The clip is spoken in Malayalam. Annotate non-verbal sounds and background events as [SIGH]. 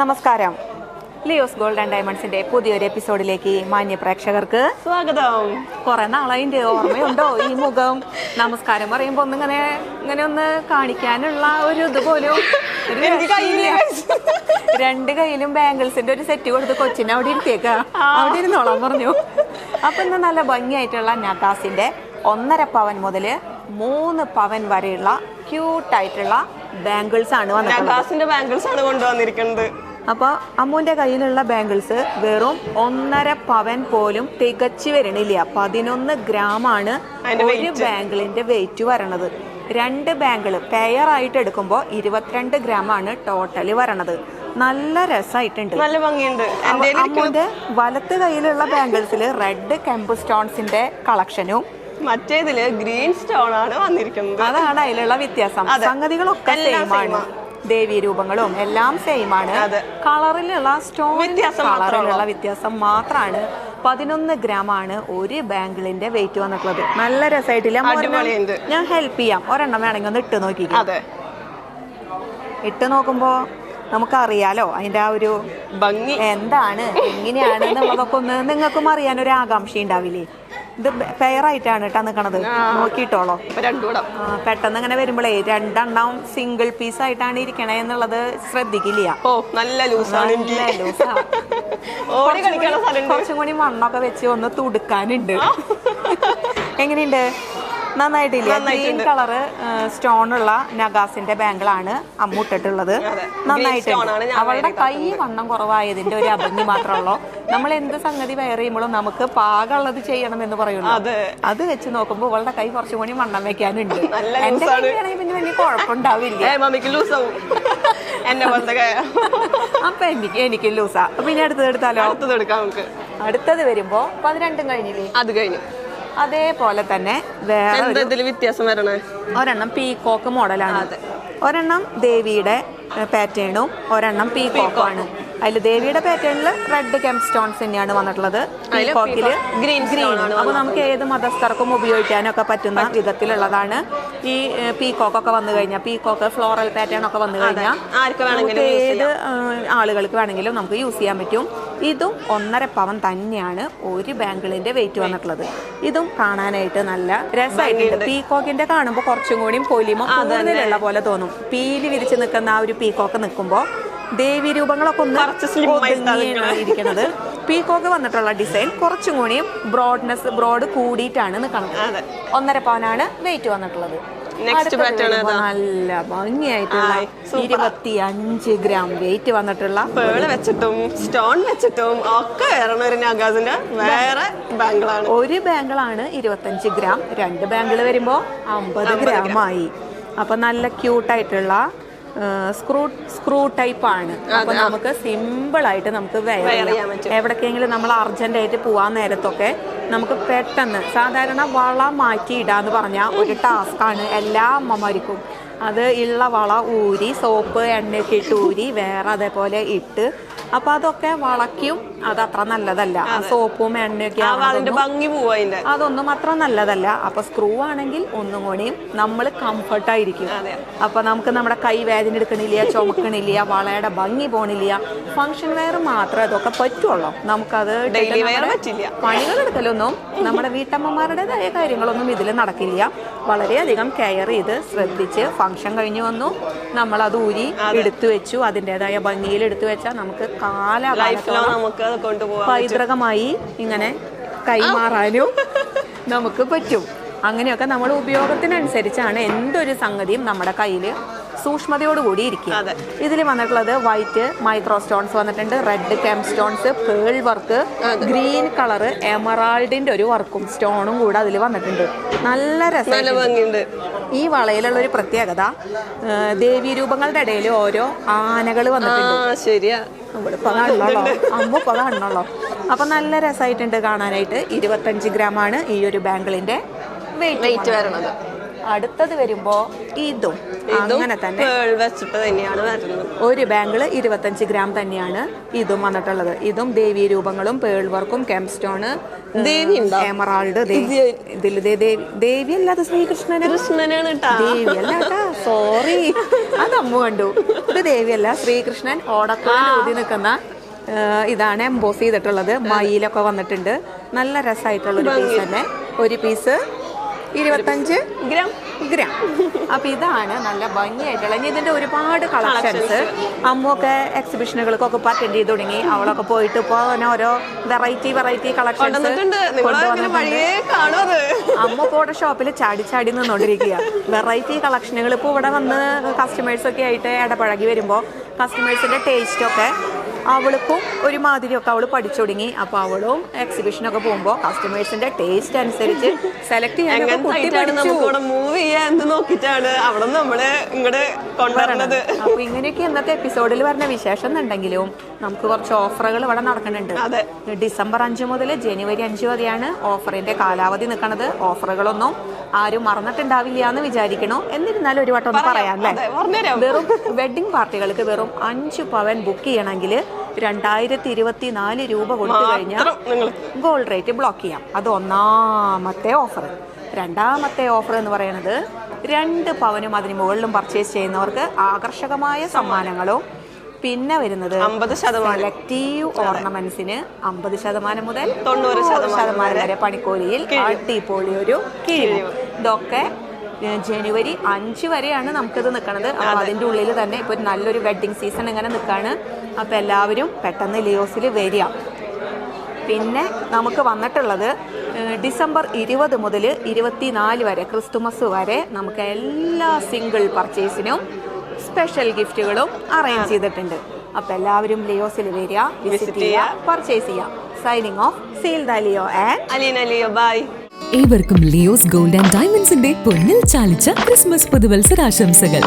നമസ്കാരം. ലിയോസ് ഗോൾഡ് ആൻഡ് ഡയമണ്ട്സിന്റെ പുതിയൊരു എപ്പിസോഡിലേക്ക് മാന്യ പ്രേക്ഷകർക്ക് സ്വാഗതം. കുറെ നാളതിന്റെ ഓർമ്മയുണ്ടോ ഈ മുഖം? നമസ്കാരം പറയുമ്പോ ഒന്ന് ഇങ്ങനെ ഇങ്ങനെ ഒന്ന് കാണിക്കാനുള്ള ഒരു ഇത് പോലും ഒരു [LAUGHS] എനിക്ക് കയ്യിൽ രക്ഷയില്ല. രണ്ട് കയ്യിലും ബാംഗിൾസിന്റെ ഒരു സെറ്റ് കൊടുത്ത് കൊച്ചിനെ അവിടെ ഇരുത്തിയേക്ക. അവിടെ ഇരുന്നോളാം പറഞ്ഞു. അപ്പൊ ഇന്ന് നല്ല ഭംഗിയായിട്ടുള്ള നഗാസിന്റെ ഒന്നര പവൻ മുതൽ മൂന്ന് പവൻ വരെയുള്ള ക്യൂട്ടായിട്ടുള്ള ബാംഗിൾസ് ആണ് വന്നത് ബാംഗിൾസ് ആണ് കൊണ്ടുവന്നിരിക്കുന്നത്. അപ്പോൾ അമ്മുവിന്റെ കയ്യിലുള്ള ബാങ്കിൾസ് വെറും ഒന്നര പവൻ പോലും തികച്ചു വരണില്ല. പതിനൊന്ന് ഗ്രാമാണ് ഒരു ബാങ്കിളിന്റെ വെയിറ്റ് വരണത്. രണ്ട് ബാങ്കിൾ പെയർ ആയിട്ട് എടുക്കുമ്പോൾ ഇരുപത്തിരണ്ട് ഗ്രാമാണ് ടോട്ടലി വരണത്. നല്ല രസമായിട്ടുണ്ട്. നല്ല ഭംഗിയുണ്ട്. അമ്മുവിന്റെ വലത്ത് കയ്യിലുള്ള ബാങ്കിൾസിൽ റെഡ് കെമ്പ് സ്റ്റോൺസിന്റെ കളക്ഷനും മറ്റേതിൽ ഗ്രീൻ സ്റ്റോൺ ആണ് വന്നിരിക്കുന്നത്. അതാണ് അതിലുള്ള വ്യത്യാസം. സംഗതികളൊക്കെ എല്ലാം സെയിം ആണ്. ദേവീ രൂപങ്ങളും എല്ലാം സെയിം ആണ്. കളറിലുള്ള സ്റ്റോൺ കളറിലുള്ള വ്യത്യാസം മാത്രമാണ് പതിനൊന്ന് ഗ്രാം ആണ് ഒരു ബാംഗിളിന്റെ വെയിറ്റ് വന്നിട്ടുള്ളത്. നല്ല രസമായിട്ടില്ല. ഞാൻ ഹെൽപ്പ് ചെയ്യാം. ഒരെണ്ണം വേണമെങ്കിൽ ഒന്ന് ഇട്ട് നോക്കി ഇട്ട് നോക്കുമ്പോ നമുക്കറിയാലോ അതിന്റെ ആ ഒരു ഭംഗി. എന്താണ് എങ്ങനെയാണ് എന്നുള്ളതൊക്കെ ഒന്ന് നിങ്ങൾക്കും അറിയാൻ ഒരു ആകാംക്ഷ ഉണ്ടാവില്ലേ ഇത് പെയറായിട്ടാണ് കേട്ടോ നിക്കണത്. നോക്കിയിട്ടോളോ. പെട്ടെന്ന് ഇങ്ങനെ വരുമ്പോഴേ രണ്ടെണ്ണം സിംഗിൾ പീസ് ആയിട്ടാണ് ഇരിക്കണേ എന്നുള്ളത് ശ്രദ്ധിക്കില്ല. ഓ നല്ല ലൂസാണ് നല്ല ലൂസാ. [LAUGHS] കുറച്ചും കൂടി മണ്ണൊക്കെ വെച്ച് ഒന്ന് തുടുക്കാനുണ്ട്. എങ്ങനെയുണ്ട്? നന്നായിട്ടില്ല? ഗ്രീൻ. കളറ് സ്റ്റോൺ ഉള്ള നഗാസിന്റെ ബാങ്കിളാണ് അമ്മൂട്ടിട്ടുള്ളത് നന്നായിട്ടുണ്ട്. അവളുടെ കൈ വണ്ണം കുറവായതിന്റെ ഒരു അഭംഗി മാത്രമുള്ളൂ നമ്മൾ എന്ത് സംഗതി വെയർ ചെയ്യുമ്പോഴും നമുക്ക് പാകമുള്ളത് ചെയ്യണം എന്ന് പറയുള്ളൂ. അതെ. വെച്ച് നോക്കുമ്പോൾ ഇവളുടെ കൈ കുറച്ചും കൂടി വണ്ണം വെക്കാനുണ്ട്. എന്റെ. കൈയാണെങ്കിൽ പിന്നെ വലിയ കുഴപ്പമുണ്ടാവില്ല. അപ്പൊ എനിക്ക് എനിക്ക് ലൂസാ ഇനി അടുത്തത് എടുത്താലോ? അടുത്തത് എടുക്കാം നമുക്ക്. അടുത്തത് വരുമ്പോ പതിനെട്ടും കഴിഞ്ഞില്ലേ? അത് കഴിഞ്ഞു. അതേപോലെ തന്നെ വേറെ വ്യത്യാസം വരണേ? ഒരെണ്ണം പീകോക്ക് മോഡലാണ് ഒരെണ്ണം ദേവിയുടെ പാറ്റേണും ഒരെണ്ണം പീകോക്കും ആണ്. അതിൽ ദേവിയുടെ പാറ്റേണിൽ റെഡ് കെം സ്റ്റോൺസ് തന്നെയാണ് വന്നിട്ടുള്ളത്. ഗ്രീൻ ഗ്രീൻ അപ്പോൾ നമുക്ക് ഏത് മതസ്ഥർക്കും ഉപയോഗിക്കാനൊക്കെ പറ്റുന്ന വിധത്തിലുള്ളതാണ്. ഈ പീകോക്ക് ഒക്കെ വന്നു കഴിഞ്ഞാൽ പീകോക്ക് ഫ്ലോറൽ പാറ്റേൺ ഒക്കെ വന്നു കഴിഞ്ഞാൽ ഏത് ആളുകൾക്ക് വേണമെങ്കിലും നമുക്ക് യൂസ് ചെയ്യാൻ പറ്റും. ഇതും ഒന്നര പവൻ തന്നെയാണ് ഒരു ബാങ്കിളിന്റെ വെയിറ്റ് വന്നിട്ടുള്ളത്. ഇതും കാണാനായിട്ട് നല്ല രസമായിട്ടുണ്ട്. പീകോക്കിന്റെ കാണുമ്പോൾ കുറച്ചും കൂടി പൊലിമ കൂടുതലുള്ള പോലെ തോന്നും. പീലി വിരിച്ച് നിൽക്കുന്ന ആ ഒരു പീകോക്ക് നിൽക്കുമ്പോൾ ദേവി രൂപങ്ങളൊക്കെ ഒന്ന് ഇരിക്കുന്നത് പീക്കോക്ക് വന്നിട്ടുള്ള ഡിസൈൻ കുറച്ചും കൂടി ബ്രോഡ്നെസ് ബ്രോഡ് കൂടിയിട്ടാണ് അതെ. ഒന്നര പവനാണ് വെയിറ്റ് വന്നിട്ടുള്ളത്. നല്ല ഭംഗിയായിട്ടുള്ള. ഇരുപത്തി അഞ്ച് ഗ്രാം വെയിറ്റ് വന്നിട്ടുള്ള പേൾ വെച്ചിട്ടും സ്റ്റോൺ വെച്ചിട്ടും ഒക്കെ നഗാസിന്റെ വേറെ ബാങ്കിളാണ് ഒരു ബാങ്കിളാണ് ഇരുപത്തഞ്ച് ഗ്രാം രണ്ട് ബാങ്കിൾ വരുമ്പോ അമ്പത് ഗ്രാം ആയി. അപ്പൊ നല്ല ക്യൂട്ടായിട്ടുള്ള സ്ക്രൂ സ്ക്രൂ ടൈപ്പ് ആണ്. അപ്പൊ നമുക്ക് സിമ്പിൾ ആയിട്ട് നമുക്ക് എവിടേക്കെങ്കിലും നമ്മൾ അർജന്റ് ആയിട്ട് പോവാൻ നേരത്തൊക്കെ നമുക്ക് പെട്ടെന്ന് സാധാരണ വള മാറ്റി ഇടാന്ന് പറഞ്ഞ ഒരു ടാസ്ക് ആണ്. എല്ലാ അമ്മമാർക്കും. അത് ഉള്ള വള ഊരി സോപ്പ് എണ്ണയൊക്കെ ഇട്ട് ഊരി വേറെ അതേപോലെ ഇട്ട് അപ്പൊ അതൊക്കെ വളക്കും അത് അത്ര നല്ലതല്ല. ആ സോപ്പും എണ്ണയൊക്കെ അതിന്റെ ഭംഗി പോവാ അതൊന്നും അത്ര നല്ലതല്ല. അപ്പൊ സ്ക്രൂ ആണെങ്കിൽ ഒന്നും കൂടിയും നമ്മൾ കംഫർട്ട് ആയിരിക്കും. അതെ. അപ്പൊ നമുക്ക് നമ്മുടെ കൈ വേദന എടുക്കണില്ല ചുമക്കണില്ല വളയുടെ ഭംഗി പോണില്ല. ഫംഗ്ഷൻ വെയർ മാത്രം അതൊക്കെ പറ്റുള്ളൂ. നമുക്കത്. പണികൾ എടുക്കലൊന്നും നമ്മുടെ വീട്ടമ്മമാരുടേതായ കാര്യങ്ങളൊന്നും ഇതിൽ നടക്കില്ല. വളരെയധികം കെയർ ചെയ്ത് ശ്രദ്ധിച്ച് ഫംഗ്ഷൻ കഴിഞ്ഞു വന്നു. നമ്മൾ അത്. ഊരി എടുത്തു വെച്ചു. അതിന്റെതായ ഭംഗിയിൽ എടുത്തു വെച്ചാൽ നമുക്ക് ലൈഫിലോ നമുക്ക് പൈതൃകമായി ഇങ്ങനെ കൈമാറാനും നമുക്ക് പറ്റും. അങ്ങനെയൊക്കെ നമ്മൾ ഉപയോഗത്തിനനുസരിച്ചാണ് എന്തൊരു സംഗതിയും നമ്മുടെ കയ്യിൽ സൂക്ഷ്മതയോടുകൂടി ഇരിക്കുക അതെ. ഇതിൽ വന്നിട്ടുള്ളത് വൈറ്റ് മൈക്രോ സ്റ്റോൺസ് വന്നിട്ടുണ്ട്. Red gem stones pearl work green colour എമറാൾഡിന്റെ ഒരു വർക്കും സ്റ്റോണും കൂടെ അതിൽ വന്നിട്ടുണ്ട്. നല്ല രസമുണ്ട് രസം ഈ വളയിലുള്ള ഒരു പ്രത്യേകത ദേവീ രൂപങ്ങളുടെ ഇടയിൽ ഓരോ ആനകൾ വന്നിട്ടുണ്ട്. ശരിയാ. ഇപ്പൊ കാണണല്ലോ അമ്മ ഇപ്പൊ അപ്പൊ നല്ല രസമായിട്ടുണ്ട് കാണാനായിട്ട്. ഇരുപത്തഞ്ച് ഗ്രാം ആണ് ഈ ഒരു ബാങ്കിളിന്റെ വെയിറ്റ് വെയിറ്റ് വരണത്. അടുത്തത് വരുമ്പോ ഇതും. അങ്ങനെ തന്നെ. വെച്ചിട്ട് തന്നെയാണ് വരുന്നത്. ഒരു ബാങ്കിൾ ഇരുപത്തഞ്ച് ഗ്രാം തന്നെയാണ് ഇതും വന്നിട്ടുള്ളത്. ഇതും ദേവി രൂപങ്ങളും പേൾ വർക്കും കെംസ്റ്റോണ് ദേവി എമറാൾഡ് ഇതിൽ ദേവി അല്ലാതെ ശ്രീകൃഷ്ണന്? കൃഷ്ണനാണ് ദേവി ദേവിയല്ല സോറി അത് അമ്മ കണ്ടു. ഇത് ദേവിയല്ല ശ്രീകൃഷ്ണൻ ഊതി നിൽക്കുന്ന ഇതാണ് എംബോസ് ചെയ്തിട്ടുള്ളത്. മയിലൊക്കെ വന്നിട്ടുണ്ട്. നല്ല രസമായിട്ടുള്ള ഒരു പീസ് തന്നെ. ഒരു പീസ് ഇരുപത്തഞ്ച് ഗ്രാം. ഗ്രാം. അപ്പൊ ഇതാണ് നല്ല ഭംഗിയായിട്ടുള്ള. ഇനി ഇതിന്റെ ഒരുപാട് കളക്ഷൻസ് അമ്മൊക്കെ എക്സിബിഷനുകൾക്കൊക്കെ ഇപ്പോൾ അറ്റൻഡ് ചെയ്ത് തുടങ്ങി. അവളൊക്കെ പോയിട്ട് ഇപ്പൊ അങ്ങനെ ഓരോ വെറൈറ്റി വെറൈറ്റി കളക്ഷൻസ് അമ്മ ഇപ്പോൾ ഇവിടെ ഷോപ്പിൽ ചാടി ചാടി നിന്നോണ്ടിരിക്കുക. വെറൈറ്റി കളക്ഷനുകൾ ഇപ്പോൾ ഇവിടെ വന്ന് കസ്റ്റമേഴ്സ് ഒക്കെ ആയിട്ട് ഇടപഴകി വരുമ്പോൾ കസ്റ്റമേഴ്സിന്റെ ടേസ്റ്റ് ഒക്കെ അവൾക്കും ഒരു മാതിരിയൊക്കെ അവൾ പഠിച്ചു തുടങ്ങി. അപ്പോൾ അവളും എക്സിബിഷനൊക്കെ പോകുമ്പോൾ കസ്റ്റമേഴ്സിന്റെ ടേസ്റ്റ് അനുസരിച്ച് സെലക്ട് കുട്ടി പഠിച്ചു. മൂവ് ചെയ്യാൻ നോക്കിയിട്ടാണ് അവിടെ നമ്മൾ ഇങ്ങോട്ട് കൊണ്ടുവരണത് അപ്പൊ ഇങ്ങനെയൊക്കെ ഇന്നത്തെ എപ്പിസോഡിൽ വരുന്ന വിശേഷം എന്നുണ്ടെങ്കിലും നമുക്ക് കുറച്ച് ഓഫറുകൾ ഇവിടെ നടക്കുന്നുണ്ട്. ഡിസംബർ അഞ്ച് മുതൽ ജനുവരി അഞ്ച് വരെയാണ് ഓഫറിന്റെ കാലാവധി നിൽക്കുന്നത്. ഓഫറുകളൊന്നും ആരും മറന്നിട്ടുണ്ടാവില്ല എന്ന് വിചാരിക്കണോ. എന്നിരുന്നാലും ഒരു വട്ടം ഒന്ന് പറയാം. അല്ലേ? വെറും വെഡിങ് പാർട്ടികൾക്ക് വെറും അഞ്ച് പവൻ ബുക്ക് ചെയ്യണമെങ്കിൽ രണ്ടായിരത്തി ഇരുപത്തി നാല് രൂപ കൊടുത്തു കഴിഞ്ഞാൽ ഗോൾഡ് റേറ്റ് ബ്ലോക്ക് ചെയ്യാം. അത് ഒന്നാമത്തെ ഓഫർ രണ്ടാമത്തെ ഓഫർ എന്ന് പറയുന്നത് രണ്ട് പവനും അതിന് മുകളിലും പർച്ചേസ് ചെയ്യുന്നവർക്ക് ആകർഷകമായ സമ്മാനങ്ങളും. പിന്നെ വരുന്നത് അമ്പത് ശതമാനം. സെലക്റ്റീവ് ഓർണമെന്റ്സിന് അമ്പത് ശതമാനം മുതൽ തൊണ്ണൂറ് ശതമാനം വരെ പണിക്കൂലിയിൽ അടിപൊളി ഒരു കിഴിവ്. ഇതൊക്കെ ജനുവരി അഞ്ച് വരെയാണ് നമുക്കിത് നിൽക്കുന്നത് അപ്പോൾ അതിന്റെ ഉള്ളിൽ തന്നെ ഇപ്പോൾ നല്ലൊരു വെഡ്ഡിങ് സീസൺ ഇങ്ങനെ നിൽക്കുകയാണ് അപ്പോൾ എല്ലാവരും പെട്ടെന്ന് ലിയോസിൽ വരിക. പിന്നെ നമുക്ക് വന്നിട്ടുള്ളത് ഡിസംബർ ഇരുപത് മുതൽ ഇരുപത്തിനാല് വരെ ക്രിസ്തുമസ് വരെ നമുക്ക് എല്ലാ സിംഗിൾ പർച്ചേസിനും സ്പെഷ്യൽ ഗിഫ്റ്റുകളും അറേഞ്ച് ചെയ്തിട്ടുണ്ട്. അപ്പം എല്ലാവരും ലിയോസിൽ വരിക വിസിറ്റ് ചെയ്യുക പർച്ചേസ് ചെയ്യുക. Signing off seal the Leo and Aleena Leo bye ഏവർക്കും ലിയോസ് ഗോൾഡ് ആൻഡ് ഡയമണ്ട്സിന്റെ പൊന്നിൽ ചാലിച്ച ക്രിസ്മസ് പുതുവത്സരാശംസകൾ.